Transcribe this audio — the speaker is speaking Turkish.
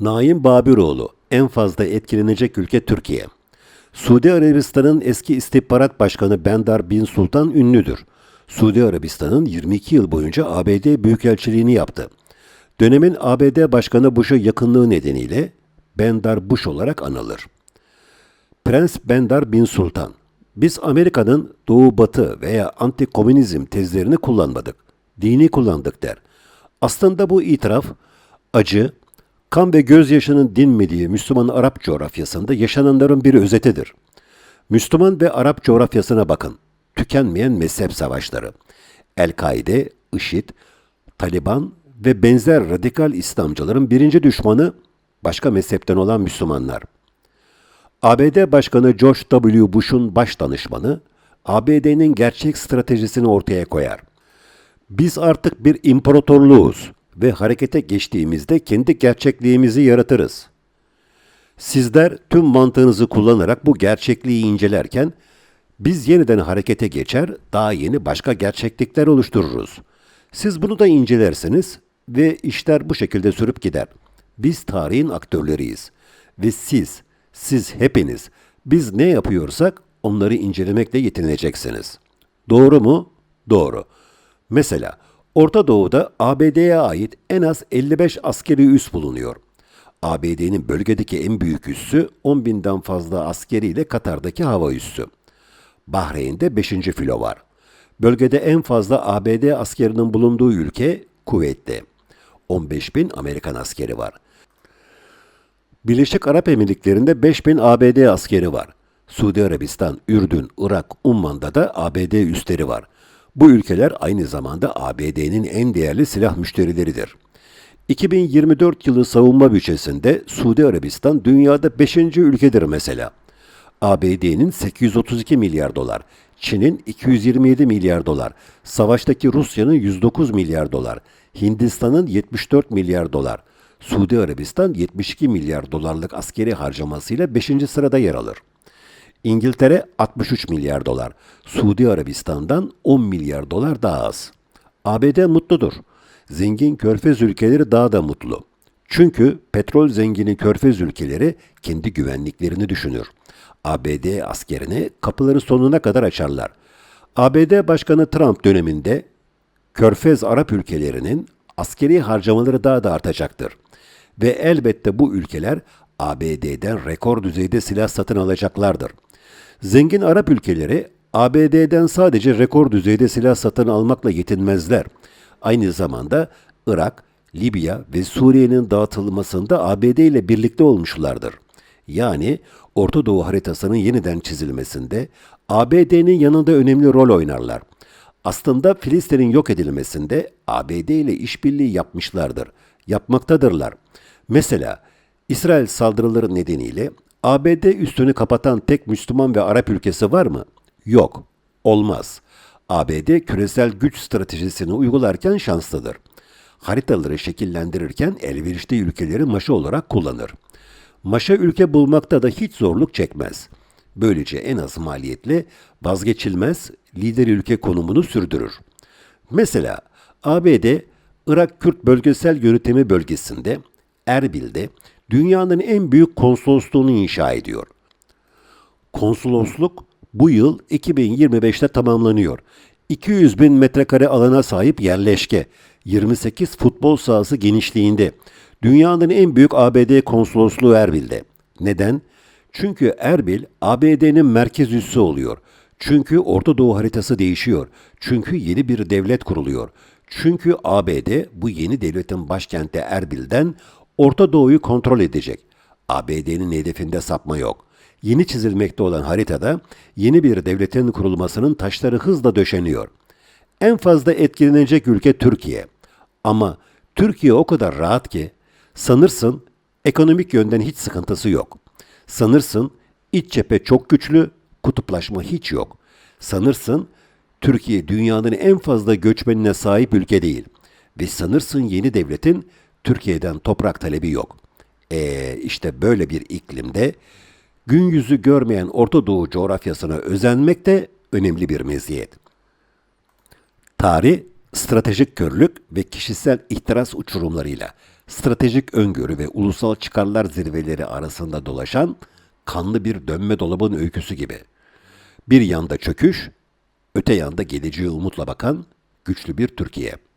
Naim Babiroğlu en fazla etkilenecek ülke Türkiye. Suudi Arabistan'ın eski istihbarat başkanı Bendar Bin Sultan ünlüdür. Suudi Arabistan'ın 22 yıl boyunca ABD büyükelçiliğini yaptı. Dönemin ABD Başkanı Bush'a yakınlığı nedeniyle Bendar Bush olarak anılır. Prens Bendar Bin Sultan. Biz Amerika'nın doğu batı veya anti-komünizm tezlerini kullanmadık. Dini kullandık der. Aslında bu itiraf acı, kan ve gözyaşının dinmediği Müslüman Arap coğrafyasında yaşananların bir özetidir. Müslüman ve Arap coğrafyasına bakın. Tükenmeyen mezhep savaşları. El-Kaide, IŞİD, Taliban ve benzer radikal İslamcıların birinci düşmanı başka mezhepten olan Müslümanlar. ABD Başkanı George W. Bush'un baş danışmanı, ABD'nin gerçek stratejisini ortaya koyar. Biz artık bir imparatorluğuz ve harekete geçtiğimizde kendi gerçekliğimizi yaratırız. Sizler tüm mantığınızı kullanarak bu gerçekliği incelerken biz yeniden harekete geçer, daha yeni başka gerçeklikler oluştururuz. Siz bunu da incelersiniz ve işler bu şekilde sürüp gider. Biz tarihin aktörleriyiz ve siz, siz hepiniz biz ne yapıyorsak onları incelemekle yetineceksiniz. Doğru mu? Doğru. Mesela Orta Doğu'da ABD'ye ait en az 55 askeri üs bulunuyor. ABD'nin bölgedeki en büyük üssü 10 binden fazla askeriyle Katar'daki hava üssü. Bahreyn'de 5. filo var. Bölgede en fazla ABD askerinin bulunduğu ülke Kuveyt'te. 15 bin Amerikan askeri var. Birleşik Arap Emirlikleri'nde 5 bin ABD askeri var. Suudi Arabistan, Ürdün, Irak, Umman'da da ABD üsleri var. Bu ülkeler aynı zamanda ABD'nin en değerli silah müşterileridir. 2024 yılı savunma bütçesinde Suudi Arabistan dünyada 5. ülkedir mesela. ABD'nin 832 milyar dolar, Çin'in 227 milyar dolar, savaştaki Rusya'nın 109 milyar dolar, Hindistan'ın 74 milyar dolar, Suudi Arabistan 72 milyar dolarlık askeri harcamasıyla 5. sırada yer alır. İngiltere 63 milyar dolar, Suudi Arabistan'dan 10 milyar dolar daha az. ABD mutludur. Zengin körfez ülkeleri daha da mutlu. Çünkü petrol zengini körfez ülkeleri kendi güvenliklerini düşünür. ABD askerini kapıları sonuna kadar açarlar. ABD Başkanı Trump döneminde körfez Arap ülkelerinin askeri harcamaları daha da artacaktır. Ve elbette bu ülkeler ABD'den rekor düzeyde silah satın alacaklardır. Zengin Arap ülkeleri ABD'den sadece rekor düzeyde silah satın almakla yetinmezler. Aynı zamanda Irak, Libya ve Suriye'nin dağıtılmasında ABD ile birlikte olmuşlardır. Yani Orta Doğu haritasının yeniden çizilmesinde ABD'nin yanında önemli rol oynarlar. Aslında Filistin'in yok edilmesinde ABD ile işbirliği yapmışlardır, yapmaktadırlar. Mesela İsrail saldırıları nedeniyle ABD üstünü kapatan tek Müslüman ve Arap ülkesi var mı? Yok, olmaz. ABD küresel güç stratejisini uygularken şanslıdır. Haritaları şekillendirirken elverişli ülkeleri maşa olarak kullanır. Maşa ülke bulmakta da hiç zorluk çekmez. Böylece en az maliyetle vazgeçilmez lider ülke konumunu sürdürür. Mesela ABD, Irak Kürt Bölgesel Yönetimi Bölgesi'nde, Erbil'de dünyanın en büyük konsolosluğunu inşa ediyor. Konsolosluk bu yıl 2025'te tamamlanıyor. 200 bin metrekare alana sahip yerleşke, 28 futbol sahası genişliğinde. Dünyanın en büyük ABD konsolosluğu Erbil'de. Neden? Çünkü Erbil ABD'nin merkez üssü oluyor. Çünkü Orta Doğu haritası değişiyor. Çünkü yeni bir devlet kuruluyor. Çünkü ABD bu yeni devletin başkenti Erbil'den Orta Doğu'yu kontrol edecek. ABD'nin hedefinde sapma yok. Yeni çizilmekte olan haritada yeni bir devletin kurulmasının taşları hızla döşeniyor. En fazla etkilenecek ülke Türkiye. Ama Türkiye o kadar rahat ki sanırsın ekonomik yönden hiç sıkıntısı yok. Sanırsın iç cephe çok güçlü, kutuplaşma hiç yok. Sanırsın Türkiye dünyanın en fazla göçmenine sahip ülke değil. Ve sanırsın yeni devletin Türkiye'den toprak talebi yok. E işte böyle bir iklimde gün yüzü görmeyen Orta Doğu coğrafyasına özenmek de önemli bir meziyet. Tarih, stratejik körlük ve kişisel ihtiras uçurumlarıyla stratejik öngörü ve ulusal çıkarlar zirveleri arasında dolaşan kanlı bir dönme dolabın öyküsü gibi. Bir yanda çöküş, öte yanda geleceğe umutla bakan güçlü bir Türkiye.